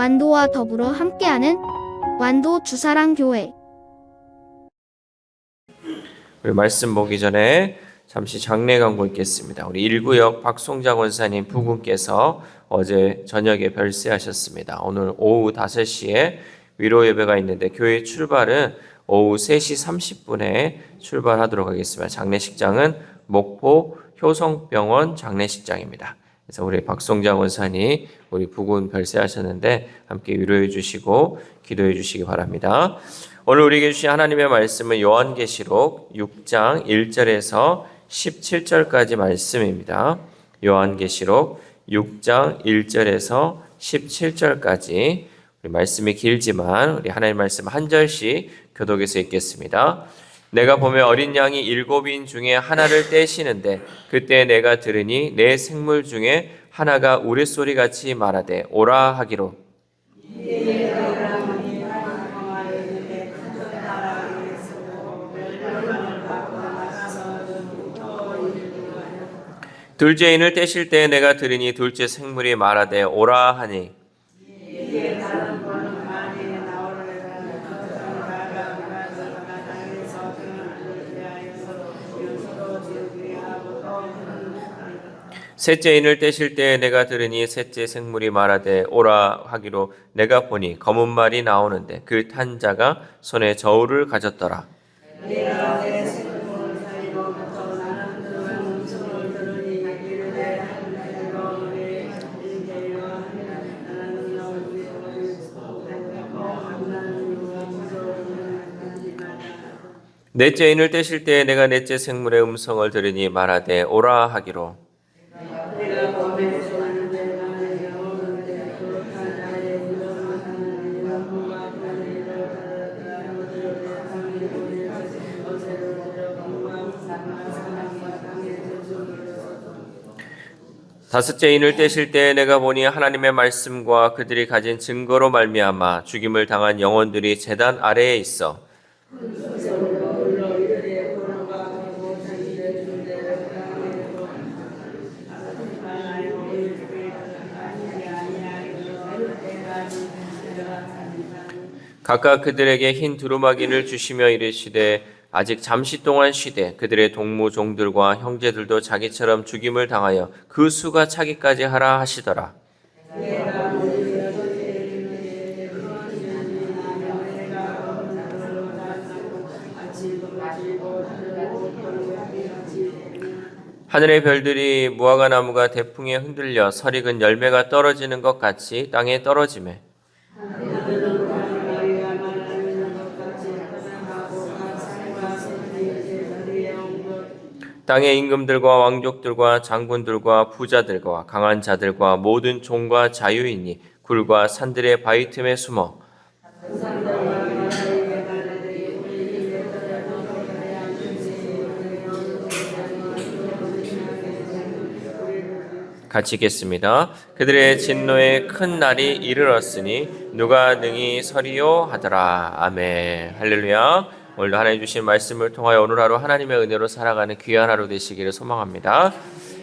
완도와 더불어 함께하는 완도 주사랑 교회. 우리 말씀 보기 전에 잠시 장례 광고 있겠습니다. 우리 일구역 박송장 원사님 부군께서 어제 저녁에 별세하셨습니다. 오늘 오후 5시에 위로 예배가 있는데 교회 출발은 오후 3시 30분에 출발하도록 하겠습니다. 장례식장은 목포 효성병원 장례식장입니다. 그래서 우리 박송장 원사님 우리 부군 별세하셨는데 함께 위로해 주시고 기도해 주시기 바랍니다. 오늘 우리에게 주신 하나님의 말씀은 요한계시록 6장 1절에서 17절까지 말씀입니다. 요한계시록 6장 1절에서 17절까지 우리 말씀이 길지만 우리 하나님 말씀 한 절씩 교독해서 읽겠습니다. 내가 보면 어린 양이 일곱인 중에 하나를 떼시는데 그때 내가 들으니 내 생물 중에 하나가 우레소리 같이 말하되 오라 하기로. 둘째 인을 떼실 때 내가 들으니 둘째 생물이 말하되 오라 하니 셋째 인을 떼실 때 내가 들으니 셋째 생물이 말하되 오라 하기로 내가 보니 검은 말이 나오는데 그 탄 자가 손에 저울을 가졌더라. 넷째 인을 떼실 때 내가 넷째 생물의 음성을 들으니 말하되 오라 하기로 다섯째 인을 떼실 때 내가 보니 하나님의 말씀과 그들이 가진 증거로 말미암아 죽임을 당한 영혼들이 재단 아래에 있어. 각각 그들에게 흰 두루마기를 주시며 이르시되 아직 잠시 동안 쉬되 그들의 동무 종들과 형제들도 자기처럼 죽임을 당하여 그 수가 차기까지 하라 하시더라. 하늘의 별들이 무화과 나무가 대풍에 흔들려 설익은 열매가 떨어지는 것 같이 땅에 떨어지매 땅의 임금들과 왕족들과 장군들과 부자들과 강한 자들과 모든 종과 자유인이 굴과 산들의 바위 틈에 숨어 같이 읽겠습니다. 그들의 진노의 큰 날이 이르렀으니 누가 능히 서리요 하더라. 아멘. 할렐루야. 오늘도 하나님 주신 말씀을 통하여 오늘 하루 하나님의 은혜로 살아가는 귀한 하루 되시기를 소망합니다.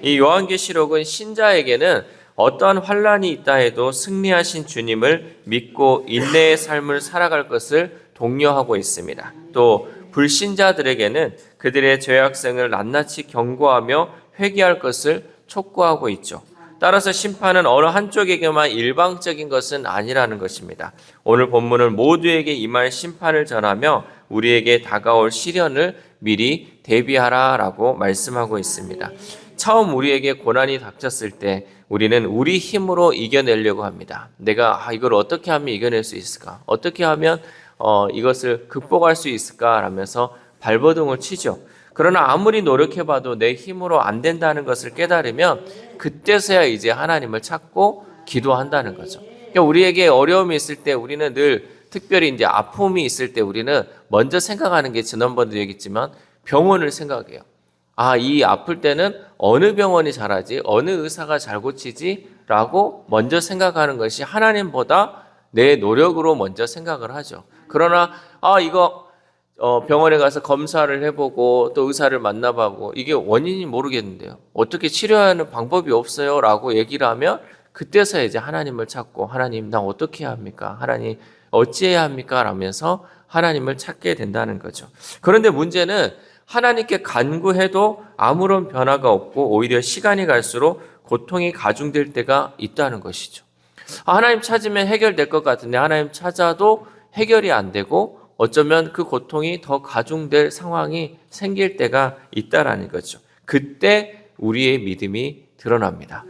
이 요한계시록은 신자에게는 어떠한 환란이 있다 해도 승리하신 주님을 믿고 인내의 삶을 살아갈 것을 독려하고 있습니다. 또 불신자들에게는 그들의 죄악성을 낱낱이 경고하며 회개할 것을 촉구하고 있죠. 따라서 심판은 어느 한쪽에게만 일방적인 것은 아니라는 것입니다. 오늘 본문을 모두에게 임할 심판을 전하며 우리에게 다가올 시련을 미리 대비하라라고 말씀하고 있습니다. 처음 우리에게 고난이 닥쳤을 때 우리는 우리 힘으로 이겨내려고 합니다. 내가 아, 이걸 어떻게 하면 이겨낼 수 있을까? 어떻게 하면 어, 이것을 극복할 수 있을까? 라면서 발버둥을 치죠. 그러나 아무리 노력해봐도 내 힘으로 안 된다는 것을 깨달으면 그때서야 이제 하나님을 찾고 기도한다는 거죠. 그러니까 우리에게 어려움이 있을 때 우리는 늘 특별히 이제 아픔이 있을 때 우리는 먼저 생각하는 게 지난번에도 얘기했지만 병원을 생각해요. 아, 이 아플 때는 어느 병원이 잘하지, 어느 의사가 잘 고치지? 라고 먼저 생각하는 것이 하나님보다 내 노력으로 먼저 생각을 하죠. 그러나, 아, 이거 어, 병원에 가서 검사를 해보고 또 의사를 만나보고 이게 원인이 모르겠는데요. 어떻게 치료하는 방법이 없어요? 라고 얘기를 하면 그때서 이제 하나님을 찾고 하나님 나 어떻게 합니까? 하나님 어찌해야 합니까? 라면서 하나님을 찾게 된다는 거죠. 그런데 문제는 하나님께 간구해도 아무런 변화가 없고 오히려 시간이 갈수록 고통이 가중될 때가 있다는 것이죠. 아, 하나님 찾으면 해결될 것 같은데 하나님 찾아도 해결이 안 되고 어쩌면 그 고통이 더 가중될 상황이 생길 때가 있다라는 거죠. 그때 우리의 믿음이 드러납니다.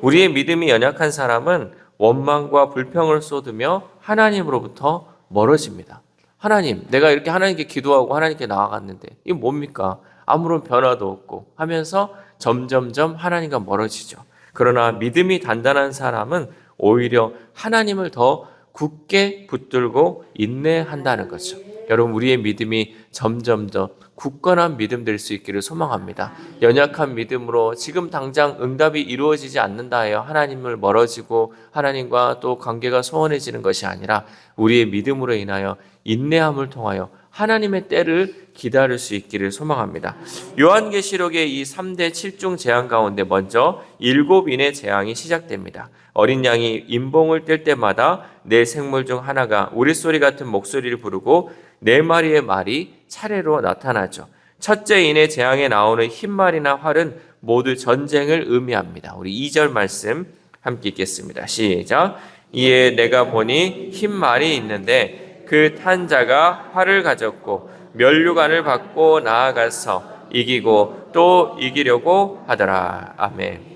우리의 믿음이 연약한 사람은 원망과 불평을 쏟으며 하나님으로부터 멀어집니다. 하나님, 내가 이렇게 하나님께 기도하고 하나님께 나아갔는데 이게 뭡니까? 아무런 변화도 없고 하면서 점점점 하나님과 멀어지죠. 그러나 믿음이 단단한 사람은 오히려 하나님을 더 굳게 붙들고 인내한다는 거죠. 여러분 우리의 믿음이 점점 더 굳건한 믿음 될 수 있기를 소망합니다. 연약한 믿음으로 지금 당장 응답이 이루어지지 않는다 하여 하나님을 멀어지고 하나님과 또 관계가 소원해지는 것이 아니라 우리의 믿음으로 인하여 인내함을 통하여 하나님의 때를 기다릴 수 있기를 소망합니다. 요한계시록의 이 3대 7중 재앙 가운데 먼저 일곱 인의 재앙이 시작됩니다. 어린 양이 임봉을 뗄 때마다 네 생물 중 하나가 우리소리 같은 목소리를 부르고 네 마리의 말이 차례로 나타나죠. 첫째 인의 재앙에 나오는 흰말이나 활은 모두 전쟁을 의미합니다. 우리 2절 말씀 함께 읽겠습니다. 시작. 이에 내가 보니 흰 말이 있는데 그 탄자가 활을 가졌고 면류관을 받고 나아가서 이기고 또 이기려고 하더라. 아멘.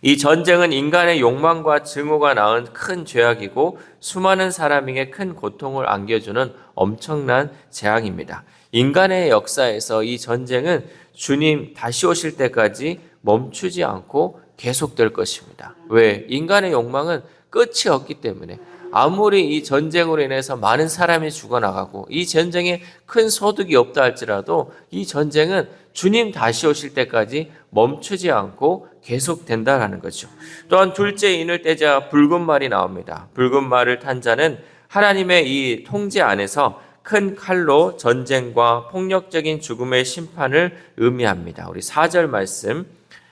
이 전쟁은 인간의 욕망과 증오가 낳은 큰 죄악이고 수많은 사람에게 큰 고통을 안겨주는 엄청난 재앙입니다. 인간의 역사에서 이 전쟁은 주님 다시 오실 때까지 멈추지 않고 계속될 것입니다. 왜? 인간의 욕망은 끝이 없기 때문에 아무리 이 전쟁으로 인해서 많은 사람이 죽어나가고 이 전쟁에 큰 소득이 없다 할지라도 이 전쟁은 주님 다시 오실 때까지 멈추지 않고 계속된다라는 거죠. 또한 둘째 인을 떼자 붉은 말이 나옵니다. 붉은 말을 탄 자는 하나님의 이 통제 안에서 큰 칼로 전쟁과 폭력적인 죽음의 심판을 의미합니다. 우리 4절 말씀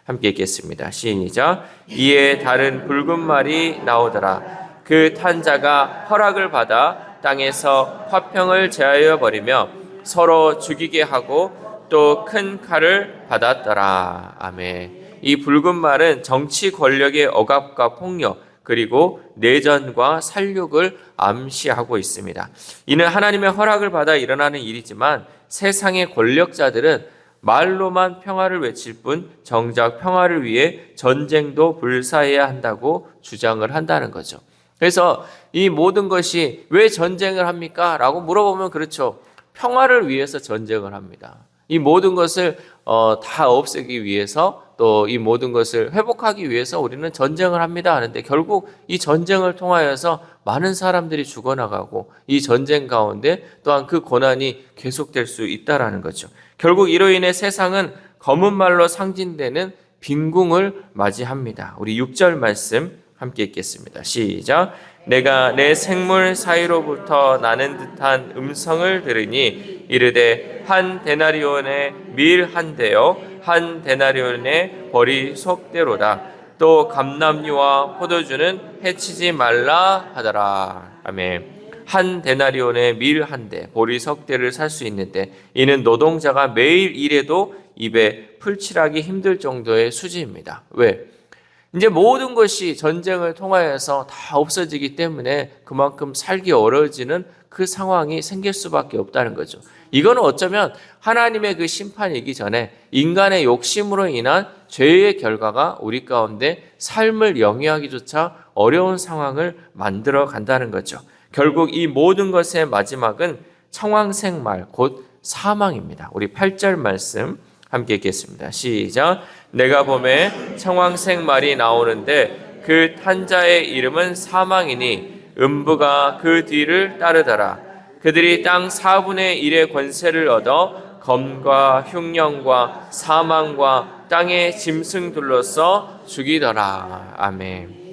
함께 읽겠습니다. 시인이자 이에 다른 붉은 말이 나오더라. 그 탄자가 허락을 받아 땅에서 화평을 제하여 버리며 서로 죽이게 하고 또 큰 칼을 받았더라. 아멘. 이 붉은 말은 정치 권력의 억압과 폭력 그리고 내전과 살육을 암시하고 있습니다. 이는 하나님의 허락을 받아 일어나는 일이지만 세상의 권력자들은 말로만 평화를 외칠 뿐 정작 평화를 위해 전쟁도 불사해야 한다고 주장을 한다는 거죠. 그래서 이 모든 것이 왜 전쟁을 합니까? 라고 물어보면 그렇죠. 평화를 위해서 전쟁을 합니다. 이 모든 것을 어, 다 없애기 위해서 또 이 모든 것을 회복하기 위해서 우리는 전쟁을 합니다 하는데 결국 이 전쟁을 통하여서 많은 사람들이 죽어나가고 이 전쟁 가운데 또한 그 고난이 계속될 수 있다라는 거죠. 결국 이로 인해 세상은 검은 말로 상징되는 빈궁을 맞이합니다. 우리 6절 말씀 함께 읽겠습니다. 시작. 내가 내 생물 사이로부터 나는 듯한 음성을 들으니 이르되 한 데나리온의 밀 한 대요 한 데나리온의 벌이 속대로다 또 감남류와 포도주는 해치지 말라 하더라 아멘 한 데나리온의 밀 한 대, 보리 석 대를 살 수 있는데 이는 노동자가 매일 일해도 입에 풀칠하기 힘들 정도의 수지입니다. 왜? 이제 모든 것이 전쟁을 통하여서 다 없어지기 때문에 그만큼 살기 어려워지는 그 상황이 생길 수밖에 없다는 거죠. 이거는 어쩌면 하나님의 그 심판이기 전에 인간의 욕심으로 인한 죄의 결과가 우리 가운데 삶을 영위하기조차 어려운 상황을 만들어 간다는 거죠. 결국 이 모든 것의 마지막은 청황생 말 곧 사망입니다. 우리 8절 말씀 함께 읽겠습니다. 시작. 내가 봄에 청황생말이 나오는데 그 탄자의 이름은 사망이니 음부가 그 뒤를 따르더라. 그들이 땅 4분의 1의 권세를 얻어 검과 흉령과 사망과 땅의 짐승들로서 죽이더라. 아멘.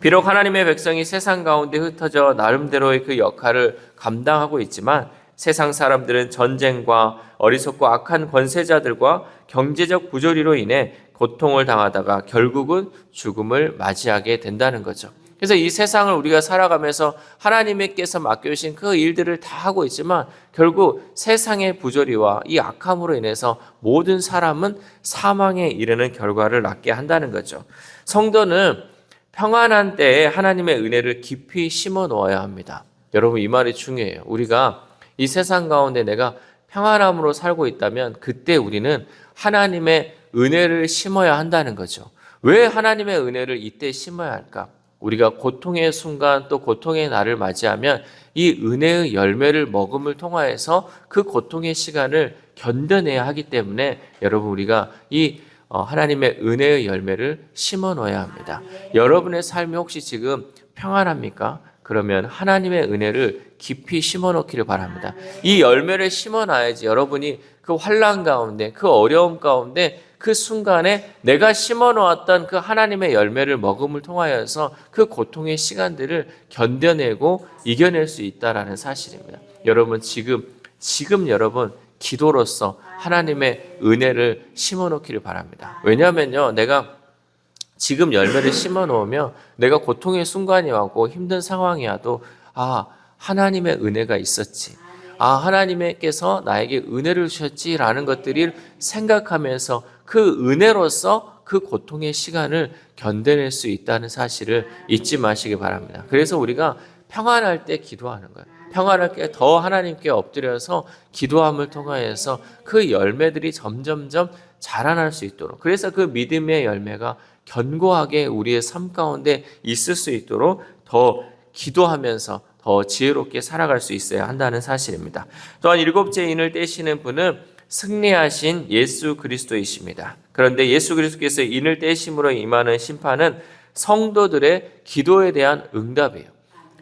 비록 하나님의 백성이 세상 가운데 흩어져 나름대로의 그 역할을 감당하고 있지만 세상 사람들은 전쟁과 어리석고 악한 권세자들과 경제적 부조리로 인해 고통을 당하다가 결국은 죽음을 맞이하게 된다는 거죠. 그래서 이 세상을 우리가 살아가면서 하나님께서 맡겨주신 그 일들을 다 하고 있지만 결국 세상의 부조리와 이 악함으로 인해서 모든 사람은 사망에 이르는 결과를 낳게 한다는 거죠. 성도는 평안한 때에 하나님의 은혜를 깊이 심어 놓아야 합니다. 여러분 이 말이 중요해요. 우리가 이 세상 가운데 내가 평안함으로 살고 있다면 그때 우리는 하나님의 은혜를 심어야 한다는 거죠. 왜 하나님의 은혜를 이때 심어야 할까? 우리가 고통의 순간 또 고통의 날을 맞이하면 이 은혜의 열매를 먹음을 통하여서 그 고통의 시간을 견뎌내야 하기 때문에 여러분 우리가 이 어, 하나님의 은혜의 열매를 심어 놓아야 합니다. 여러분의 삶이 혹시 지금 평안합니까? 그러면 하나님의 은혜를 깊이 심어 놓기를 바랍니다. 이 열매를 심어 놔야지 여러분이 그 환란 가운데 그 어려움 가운데 그 순간에 내가 심어 놓았던 그 하나님의 열매를 먹음을 통하여서 그 고통의 시간들을 견뎌내고 이겨낼 수 있다라는 사실입니다. 여러분 지금 지금 여러분 기도로서 하나님의 은혜를 심어 놓기를 바랍니다. 왜냐하면요, 내가 지금 열매를 심어 놓으면 내가 고통의 순간이 와고 힘든 상황이 와도 아 하나님의 은혜가 있었지. 아 하나님께서 나에게 은혜를 주셨지라는 것들을 생각하면서 그 은혜로서 그 고통의 시간을 견뎌낼 수 있다는 사실을 잊지 마시기 바랍니다. 그래서 우리가 평안할 때 기도하는 거예요. 평안할 때더 하나님께 엎드려서 기도함을 통하여서 그 열매들이 점점점 자라날 수 있도록 그래서 그 믿음의 열매가 견고하게 우리의 삶 가운데 있을 수 있도록 더 기도하면서 더 지혜롭게 살아갈 수 있어야 한다는 사실입니다. 또한 일곱째 인을 떼시는 분은 승리하신 예수 그리스도이십니다. 그런데 예수 그리스도께서 인을 떼심으로 임하는 심판은 성도들의 기도에 대한 응답이에요.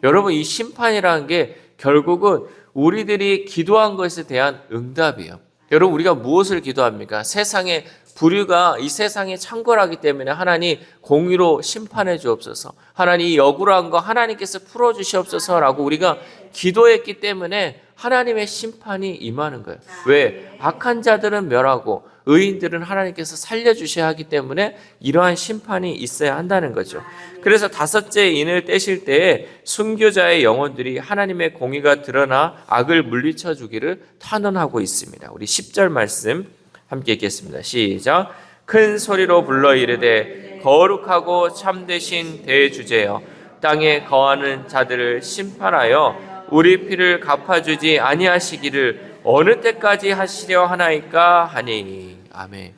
여러분 이 심판이라는 게 결국은 우리들이 기도한 것에 대한 응답이에요. 여러분 우리가 무엇을 기도합니까? 세상에 불의가 이 세상에 창궐하기 때문에 하나님 공의로 심판해 주옵소서. 하나님 이 억울한 거 하나님께서 풀어 주시옵소서라고 우리가 기도했기 때문에 하나님의 심판이 임하는 거예요. 왜? 악한 자들은 멸하고 의인들은 하나님께서 살려 주셔야 하기 때문에 이러한 심판이 있어야 한다는 거죠. 그래서 다섯째 인을 떼실 때에 순교자의 영혼들이 하나님의 공의가 드러나 악을 물리쳐 주기를 탄원하고 있습니다. 우리 10절 말씀 함께 읽겠습니다. 시작. 큰 소리로 불러 이르되 거룩하고 참되신 대주제여 땅에 거하는 자들을 심판하여 우리 피를 갚아주지 아니하시기를 어느 때까지 하시려 하나이까 하니 아멘.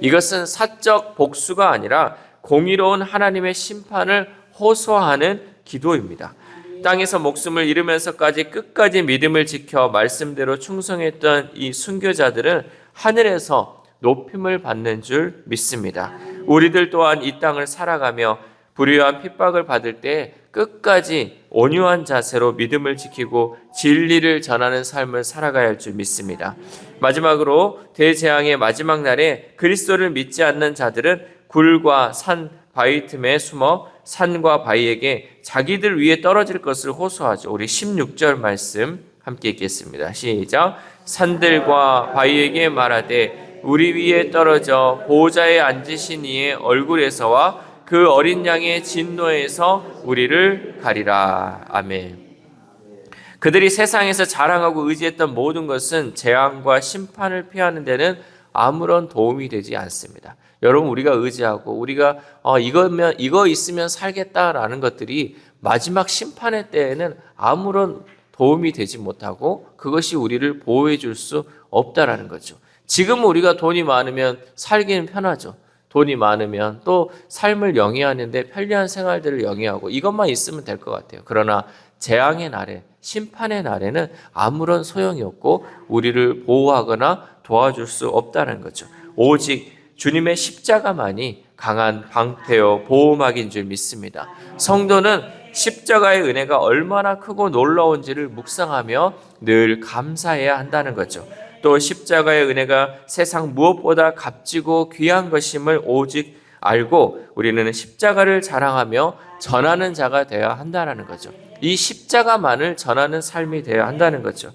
이것은 사적 복수가 아니라 공의로운 하나님의 심판을 호소하는 기도입니다. 땅에서 목숨을 잃으면서까지 끝까지 믿음을 지켜 말씀대로 충성했던 이 순교자들은 하늘에서 높임을 받는 줄 믿습니다. 우리들 또한 이 땅을 살아가며 불의한 핍박을 받을 때 끝까지 온유한 자세로 믿음을 지키고 진리를 전하는 삶을 살아가야 할 줄 믿습니다. 마지막으로 대재앙의 마지막 날에 그리스도를 믿지 않는 자들은 굴과 산, 바위 틈에 숨어 산과 바위에게 자기들 위에 떨어질 것을 호소하죠. 우리 16절 말씀 함께 읽겠습니다. 시작. 산들과 바위에게 말하되 우리 위에 떨어져 보호자에 앉으신 이의 얼굴에서와 그 어린 양의 진노에서 우리를 가리라. 아멘. 그들이 세상에서 자랑하고 의지했던 모든 것은 재앙과 심판을 피하는 데는 아무런 도움이 되지 않습니다. 여러분 우리가 의지하고 우리가 어, 이거면 이거 있으면 살겠다라는 것들이 마지막 심판의 때에는 아무런 도움이 되지 못하고 그것이 우리를 보호해 줄 수 없다라는 거죠. 지금 우리가 돈이 많으면 살기는 편하죠. 돈이 많으면 또 삶을 영위하는데 편리한 생활들을 영위하고 이것만 있으면 될 것 같아요. 그러나 재앙의 날에 심판의 날에는 아무런 소용이 없고 우리를 보호하거나 도와줄 수 없다는 거죠. 오직 주님의 십자가만이 강한 방패요 보호막인 줄 믿습니다. 성도는 십자가의 은혜가 얼마나 크고 놀라운지를 묵상하며 늘 감사해야 한다는 거죠. 또 십자가의 은혜가 세상 무엇보다 값지고 귀한 것임을 오직 알고 우리는 십자가를 자랑하며 전하는 자가 되어야 한다는 거죠. 이 십자가만을 전하는 삶이 되어야 한다는 거죠.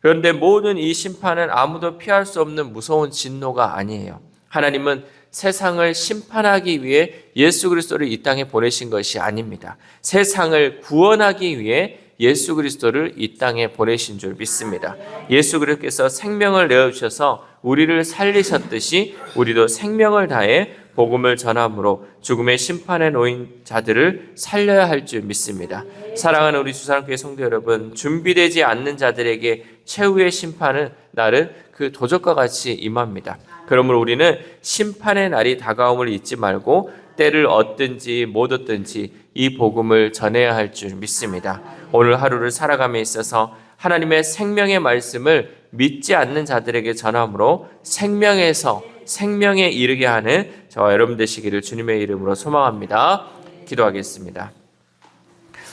그런데 모든 이 심판은 아무도 피할 수 없는 무서운 진노가 아니에요. 하나님은 세상을 심판하기 위해 예수 그리스도를 이 땅에 보내신 것이 아닙니다. 세상을 구원하기 위해 예수 그리스도를 이 땅에 보내신 줄 믿습니다. 예수 그리스도께서 생명을 내어 주셔서 우리를 살리셨듯이 우리도 생명을 다해 복음을 전함으로 죽음의 심판에 놓인 자들을 살려야 할 줄 믿습니다. 사랑하는 우리 주사랑교회 성도 여러분, 준비되지 않는 자들에게 최후의 심판은 날은 그 도적과 같이 임합니다. 그러므로 우리는 심판의 날이 다가옴을 잊지 말고 때를 얻든지 못 얻든지 이 복음을 전해야 할 줄 믿습니다. 오늘 하루를 살아감에 있어서 하나님의 생명의 말씀을 믿지 않는 자들에게 전함으로 생명에서 생명에 이르게 하는 저와 여러분 되시기를 주님의 이름으로 소망합니다. 기도하겠습니다.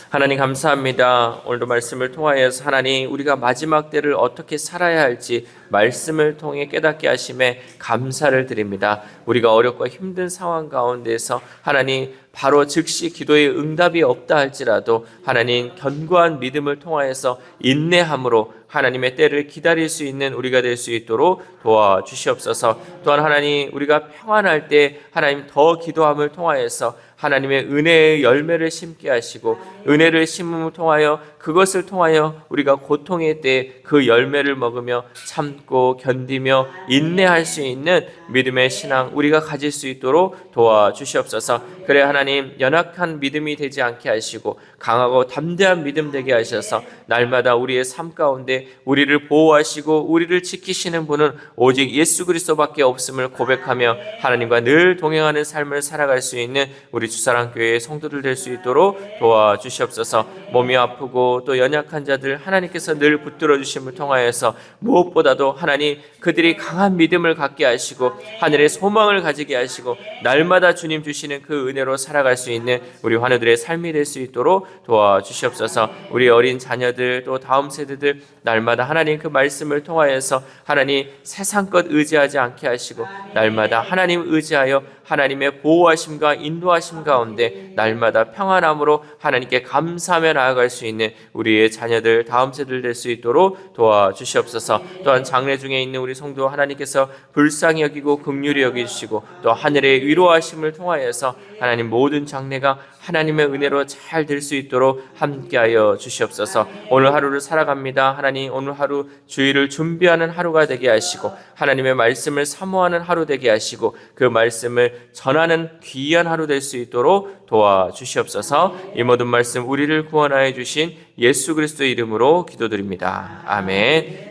하나님 감사합니다. 오늘도 말씀을 통하여서 하나님 우리가 마지막 때를 어떻게 살아야 할지 말씀을 통해 깨닫게 하심에 감사를 드립니다. 우리가 어렵고 힘든 상황 가운데서 하나님 바로 즉시 기도의 응답이 없다 할지라도 하나님 견고한 믿음을 통하여서 인내함으로 하나님의 때를 기다릴 수 있는 우리가 될 수 있도록 도와 주시옵소서. 또한 하나님 우리가 평안할 때 하나님 더 기도함을 통하여서 하나님의 은혜의 열매를 심게 하시고 은혜를 심음을 통하여 그것을 통하여 우리가 고통의 때그 열매를 먹으며 참고 견디며 인내할 수 있는 믿음의 신앙 우리가 가질 수 있도록 도와 주시옵소서. 그래 하나님 연약한 믿음이 되지 않게 하시고 강하고 담대한 믿음 되게 하셔서 날마다 우리의 삶 가운데 우리를 보호하시고 우리를 지키시는 분은 오직 예수 그리스도밖에 없음을 고백하며 하나님과 늘 동행하는 삶을 살아갈 수 있는 우리 주사랑 교회의 성도들 될 수 있도록 도와 주시옵소서. 몸이 아프고 또 연약한 자들 하나님께서 늘 붙들어 주심을 통하여서 무엇보다도 하나님 그들이 강한 믿음을 갖게 하시고 하늘의 소망을 가지게 하시고 날마다 주님 주시는 그 은혜로 살아갈 수 있는 우리 환우들의 삶이 될 수 있도록 도와 주시옵소서. 우리 어린 자녀들 또 다음 세대들 날마다 하나님 그 말씀을 통하여서 하나님 세상 것 의지하지 않게 하시고 날마다 하나님 의지하여 하나님의 보호하심과 인도하심 가운데 날마다 평안함으로 하나님께 감사하며 나아갈 수 있는 우리의 자녀들 다음 세대들 될 수 있도록 도와 주시옵소서. 또한 장래 중에 있는 우리 성도 하나님께서 불쌍히 여기고 긍휼히 여기시고 또 하늘의 위로하심을 통하여서 하나님 모든 장래가 하나님의 은혜로 잘 될 수 있도록 함께하여 주시옵소서. 오늘 하루를 살아갑니다. 하나님 오늘 하루 주일을 준비하는 하루가 되게 하시고 하나님의 말씀을 사모하는 하루 되게 하시고 그 말씀을 전하는 귀한 하루 될 수 있도록 도와 주시옵소서. 이 모든 말씀 우리를 구원하여 주신 예수 그리스도의 이름으로 기도드립니다. 아멘.